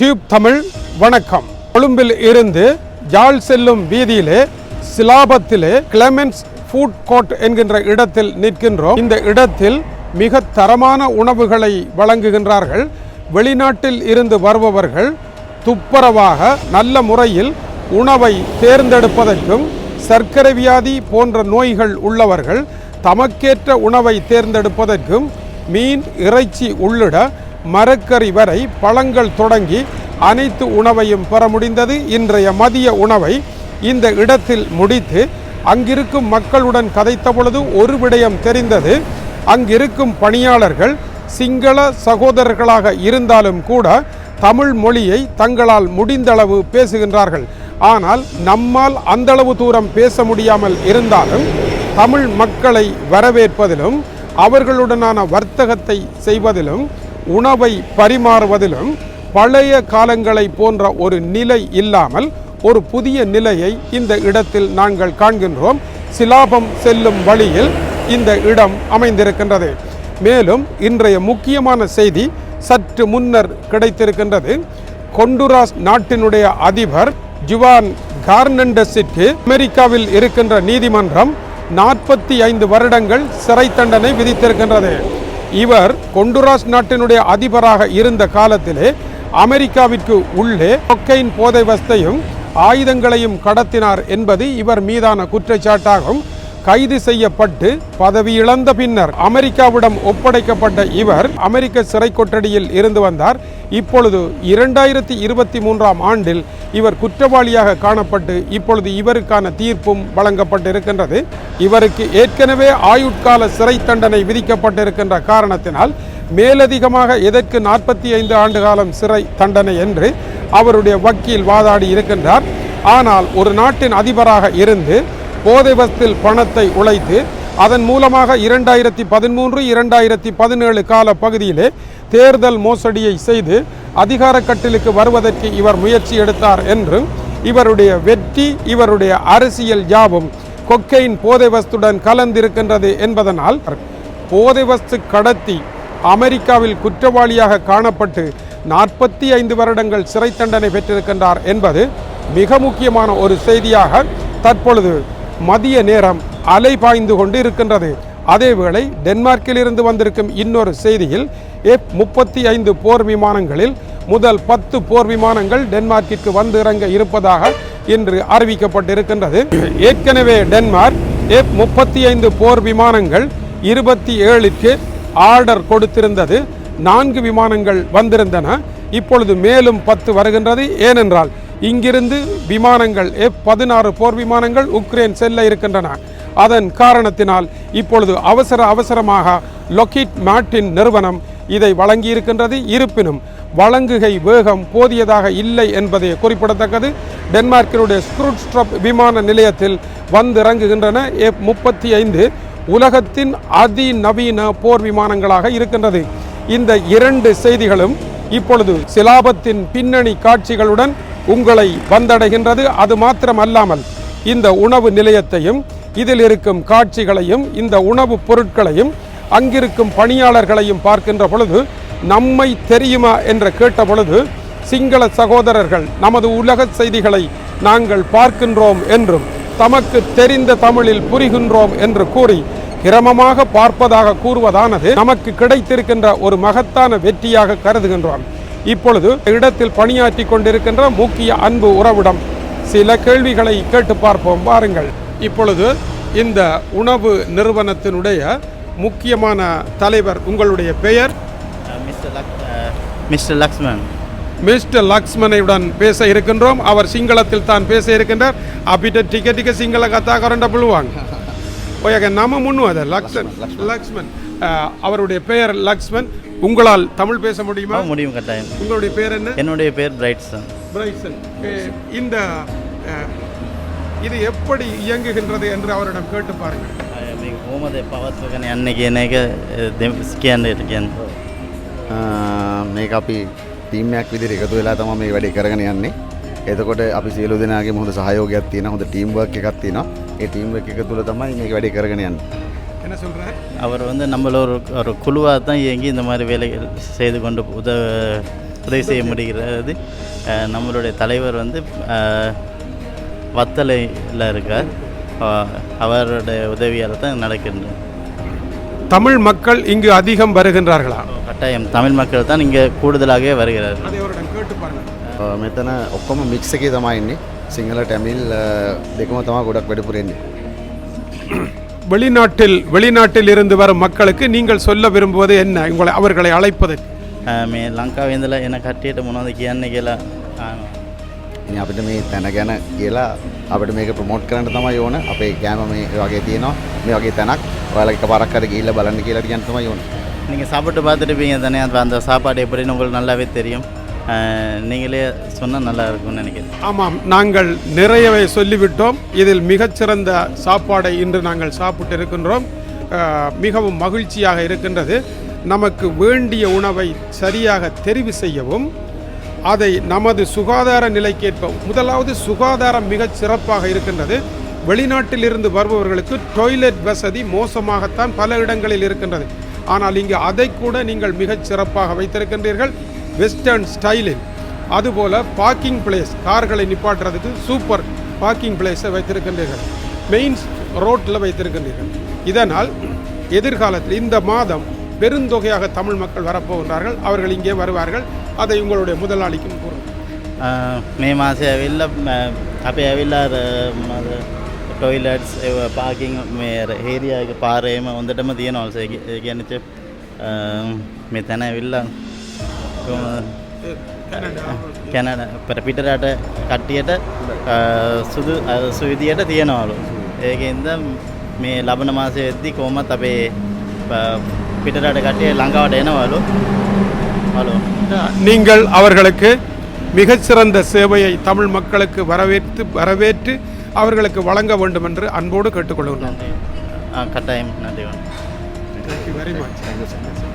Tube Tamil வணக்கம். கொழும்பில் இருந்து ஜாழ் செல்லும் வீதியிலே சிலாபத்திலே கிளமென்ஸ் ஃபுட் கோர்ட் என்கின்ற இடத்தில் நிற்கின்றோம். இந்த இடத்தில் மிக தரமான உணவுகளை வழங்குகின்றார்கள். வெளிநாட்டில் இருந்து வருபவர்கள் துப்புரவாக நல்ல முறையில் உணவை தேர்ந்தெடுப்பதற்கும் சர்க்கரை வியாதி போன்ற நோய்கள் உள்ளவர்கள் தமக்கேற்ற உணவை தேர்ந்தெடுப்பதற்கும் மீன் இறைச்சி உள்ளிட மரக்கறி வரை பழங்கள் தொடங்கி அனைத்து உணவையும் பெற முடிந்தது. இன்றைய மதிய உணவை இந்த இடத்தில் முடித்து அங்கிருக்கும் மக்களுடன் கதைத்த பொழுது ஒரு விடயம் தெரிந்தது. அங்கிருக்கும் பணியாளர்கள் சிங்கள சகோதரர்களாக இருந்தாலும் கூட தமிழ் மொழியை தங்களால் முடிந்தளவு பேசுகின்றார்கள். ஆனால் நம்மால் அந்தளவு தூரம் பேச முடியாமல் இருந்தாலும் தமிழ் மக்களை வரவேற்பதிலும் அவர்களுடனான வர்த்தகத்தை செய்வதிலும் உணவை பரிமாறுவதிலும் பழைய காலங்களை போன்ற ஒரு நிலை இல்லாமல் ஒரு புதிய நிலையை இந்த இடத்தில் நாங்கள் காண்கின்றோம். சிலாபம் செல்லும் வழியில் இந்த இடம் அமைந்திருக்கின்றது. மேலும் இன்றைய முக்கியமான செய்தி சற்று முன்னர் கிடைத்திருக்கின்றது. கொண்டுராஸ் நாட்டினுடைய அதிபர் ஜுவான் கார்னண்டஸிற்கு அமெரிக்காவில் இருக்கின்ற நீதிமன்றம் நாற்பத்தி ஐந்து வருடங்கள் சிறை தண்டனை விதித்திருக்கின்றது. இவர் கொண்டுராஸ் நாட்டினுடைய அதிபராக இருந்த காலத்திலே அமெரிக்காவிற்கு உள்ளே கொக்கைன் போதை வஸ்தையும் ஆயுதங்களையும் கடத்தினார் என்பது இவர் மீதான குற்றச்சாட்டாகும். கைது செய்யப்பட்டு பதவி இழந்த பின்னர் அமெரிக்காவிடம் ஒப்படைக்கப்பட்ட இவர் அமெரிக்க சிறை கொட்டடியில் இருந்து வந்தார். இப்பொழுது இரண்டாயிரத்தி இருபத்தி மூன்றாம் ஆண்டில் இவர் குற்றவாளியாக காணப்பட்டு இப்பொழுது இவருக்கான தீர்ப்பும் வழங்கப்பட்டிருக்கின்றது. இவருக்கு ஏற்கனவே ஆயுட்கால சிறை தண்டனை விதிக்கப்பட்டிருக்கின்ற காரணத்தினால் மேலதிகமாக எதற்கு நாற்பத்தி ஐந்து ஆண்டு காலம் சிறை தண்டனை என்று அவருடைய வக்கீல் வாதாடி இருக்கின்றார். ஆனால் ஒரு நாட்டின் அதிபராக இருந்து போதை வஸ்தில் பணத்தை உழைத்து அதன் மூலமாக இரண்டாயிரத்தி பதிமூன்று இரண்டாயிரத்தி பதினேழு கால பகுதியிலே தேர்தல் மோசடியை செய்து அதிகார கட்டிலுக்கு வருவதற்கு இவர் முயற்சி எடுத்தார் என்றும் இவருடைய வெற்றி இவருடைய அரசியல் யாவும் கொக்கையின் போதை வஸ்துடன் கலந்திருக்கின்றது என்பதனால் போதை வஸ்து கடத்தி அமெரிக்காவில் குற்றவாளியாக காணப்பட்டு நாற்பத்தி ஐந்து வருடங்கள் சிறை தண்டனை பெற்றிருக்கின்றார் என்பது மிக முக்கியமான ஒரு செய்தியாக தற்பொழுது மதிய நேரம் அலை பாய்ந்து கொண்டு இருக்கின்றது அதேவேளை டென்மார்க்கிலிருந்து வந்திருக்கும் இன்னொரு செய்தியில் எஃப் முப்பத்தி ஐந்து போர் விமானங்களில் முதல் பத்து போர் விமானங்கள் டென்மார்க்கிற்கு வந்து இறங்க இருப்பதாக இன்று அறிவிக்கப்பட்டிருக்கின்றது. ஏற்கனவே டென்மார்க் எஃப் முப்பத்தி ஐந்து போர் விமானங்கள் இருபத்தி ஏழுக்கு ஆர்டர் கொடுத்திருந்தது. நான்கு விமானங்கள் வந்திருந்தன. இப்பொழுது மேலும் பத்து வருகின்றது. ஏனென்றால் இங்கிருந்து விமானங்கள் எஃப் பதினாறு போர் விமானங்கள் உக்ரைன் செல்ல இருக்கின்றன. அதன் காரணத்தினால் இப்பொழுது அவசர அவசரமாக லொக்கிட் மார்டின் நிறுவனம் இதை வழங்கியிருக்கின்றது. இருப்பினும் வழங்குகை வேகம் போதியதாக இல்லை என்பதே குறிப்பிடத்தக்கது. டென்மார்க்கினுடைய ஸ்க்ரூட்ஸ்ட்ரப் விமான நிலையத்தில் வந்து இறங்குகின்றன எஃப் முப்பத்தி ஐந்து உலகத்தின் அதிநவீன போர் விமானங்களாக இருக்கின்றது. இந்த இரண்டு செய்திகளும் இப்பொழுது சிலாபத்தின் பின்னணி காட்சிகளுடன் உங்களை வந்தடைகின்றது. அது மாத்திரமல்லாமல் இந்த உணவு நிலையத்தையும் இதில் இருக்கும் காட்சிகளையும் இந்த உணவுப் பொருட்களையும் அங்கிருக்கும் பணியாளர்களையும் பார்க்கின்ற பொழுது நம்மை தெரியுமா என்று கேட்ட பொழுது சிங்கள சகோதரர்கள் நமது உலக செய்திகளை நாங்கள் பார்க்கின்றோம் என்றும் தமக்கு தெரிந்த தமிழில் புரிகின்றோம் என்று கூறி கிரமமாக பார்ப்பதாக கூறுவதானது நமக்கு கிடைத்திருக்கின்ற ஒரு மகத்தான வெற்றியாக கருதுகின்றோம். இப்பொழுது இடத்தில் பணியாற்றி கொண்டிருக்கின்ற முக்கிய அன்பு உறவிடம் சில கேள்விகளை கேட்டு பார்ப்போம். பாருங்கள் இப்பொழுது இந்த உணவு நிறுவனத்தினுடைய முக்கியமான தலைவர் உங்களுடைய பெயர்? மிஸ்டர் லக்ஷ்மன் மிஸ்டர் லக்ஷ்மனையுடன் பேச இருக்கின்றோம். அவர் சிங்களத்தில் தான் பேச இருக்கின்றார். அப்பிட்ட டிக்கெட்டுக்கு சிங்கள கத்தா கரண்ட புழுவாங்க කරන්න පුළුවන්. ඔයගේ නම මුන්නුවද ලක්ෂන් லக்ஷ்மன் அஹ், அவருடைய பெயர் லக்ஷ்மன் உங்களால் தமிழ் பேச முடியுமா ஆ, முடியும் கட்டாயம் உங்களுடைய பெயர் என்ன என்னுடைய பேர் பிரைட் சன் பிரைசன் அஹ், இந்த அஹ், இது எப்படி இயங்குகின்றது என்று அவரிடம் கேட்டு பாருங்கள் මේ කොහොමද පවත්වගෙන යන්න කියන එක කියන්න කියන්න මේක අපි ටීම්යක් විදිර එකතු වෙලා තම මේ වැඩි කරගෙන යන්නේ එතකොට අපි සියලු දෙනාගේ හොඳ සහයෝගයක් තියෙන හොඳ ටීම්වක් එකක් තියෙනවා ඒ ටීම්වක් එක තුළ තමයි මේක වැඩි කරගෙන යන්න என்ன சொல்ற அவர் வந்து நம்மள ஒரு ஒரு குழுவாக தான் இயங்கி இந்த மாதிரி வேலைகள் செய்து கொண்டு உத உதவி செய்ய முடிகிறது அஹ், நம்மளுடைய தலைவர் வந்து அஹ், வத்தலையில் இருக்கார் அஹ், அவருடைய உதவியால் தான் நடக்கின்றது தமிழ் மக்கள் இங்கு அதிகம் வருகின்றார்களா கட்டாயம் தமிழ் மக்கள் தான் இங்கே கூடுதலாகவே வருகிறார்கள் அதை அவரிடம் கேட்டு பாருங்கள் මෙතන ඔක්කොම මික්ස එකේ තමයි ඉන්නේ සිංහල ටැමිල් දෙකම තමා ගොඩක් වැඩිපුරෙන්නේ வெளிநாட்டில் வெளிநாட்டில் இருந்து வரும் மக்களுக்கு நீங்கள் சொல்ல விரும்புவது என்ன உங்களை அவர்களை அழைப்பது අහ්, මේ ලංකාවේ ඉඳලා එන කට්ටියට මොනවද කියන්නේ කියලා අහනවා. ඉතින් අපිට මේ තැන ගැන කියලා අපිට මේක ප්‍රමෝට් කරන්න තමයි ඕන අපේ කෑම මේ වගේ තියෙනවා මේ වගේ තැනක් ඔයාලා එකපාරක් හරි ගිහිල්ලා බලන්න කියලා කියන්න තමයි ඕන நீங்கள் சாப்பிட்டு பார்த்துருப்பீங்க தானே அது அந்த சாப்பாடு எப்படின்னு உங்களுக்கு நல்லாவே தெரியும் அஹ், நீங்களே சொன்னால் நல்லா இருக்கும்னு நினைக்கிறேன். ஆமாம் நாங்கள் நிறையவே சொல்லிவிட்டோம். இதில் மிகச்சிறந்த சாப்பாடை இன்று நாங்கள் சாப்பிட்டு இருக்கின்றோம். மிகவும் மகிழ்ச்சியாக இருக்கின்றது. நமக்கு வேண்டிய உணவை சரியாக தெரிவு செய்யவும் அதை நமது சுகாதார நிலைக்கேற்ப முதலாவது சுகாதாரம் மிகச் சிறப்பாக இருக்கின்றது. வெளிநாட்டில் இருந்து வருபவர்களுக்கு டொய்லெட் வசதி மோசமாகத்தான் பல இடங்களில் இருக்கின்றது. ஆனால் இங்கு அதை கூட நீங்கள் மிகச் சிறப்பாக வைத்திருக்கின்றீர்கள். வெஸ்டர்ன் ஸ்டைலில் அதுபோல பார்க்கிங் பிளேஸ் கார்களை நிப்பாட்டுறதுக்கு சூப்பர் பார்க்கிங் பிளேஸை வைத்திருக்கின்றீர்கள் மெயின் ரோட்டில் வைத்திருக்கின்றீர்கள் இதனால் எதிர்காலத்தில் இந்த மாதம் பெருந்தொகையாக தமிழ் மக்கள் வரப்போகின்றார்கள் அவர்கள் இங்கே வருவார்கள் அதை உங்களுடைய முதலாளிக்கும் கூறும் අහ්, මේ මාසය ඇවිල්ල අපේ ඇවිල්ලා ටොයිලට්ස් පාකින් මේ හේරියගේ පාරයම හොඳටම තියෙනවල්ස ගැනච මේ තැන ඇවිල්ලා කැනඩ පට පිටරට කට්ටියට අහ්, සුදු අ, සුවිදියට තියෙනවලු ඒකෙන්ද මේ ලබන මාසය වෙද්දි කෝමත් අපේ ප- පිටරට කට්ටිය ලංකාවට එනවලු හලෝ நீங்கள் அவர்களுக்கு மிகச்சிறந்த சேவையை தமிழ் மக்களுக்கு வரவேற்று வரவேற்று அவர்களுக்கு வழங்க வேண்டும் என்று அன்போடு கேட்டுக்கொள்கின்றோம் කටයිම් නදවන්න Thank you very much.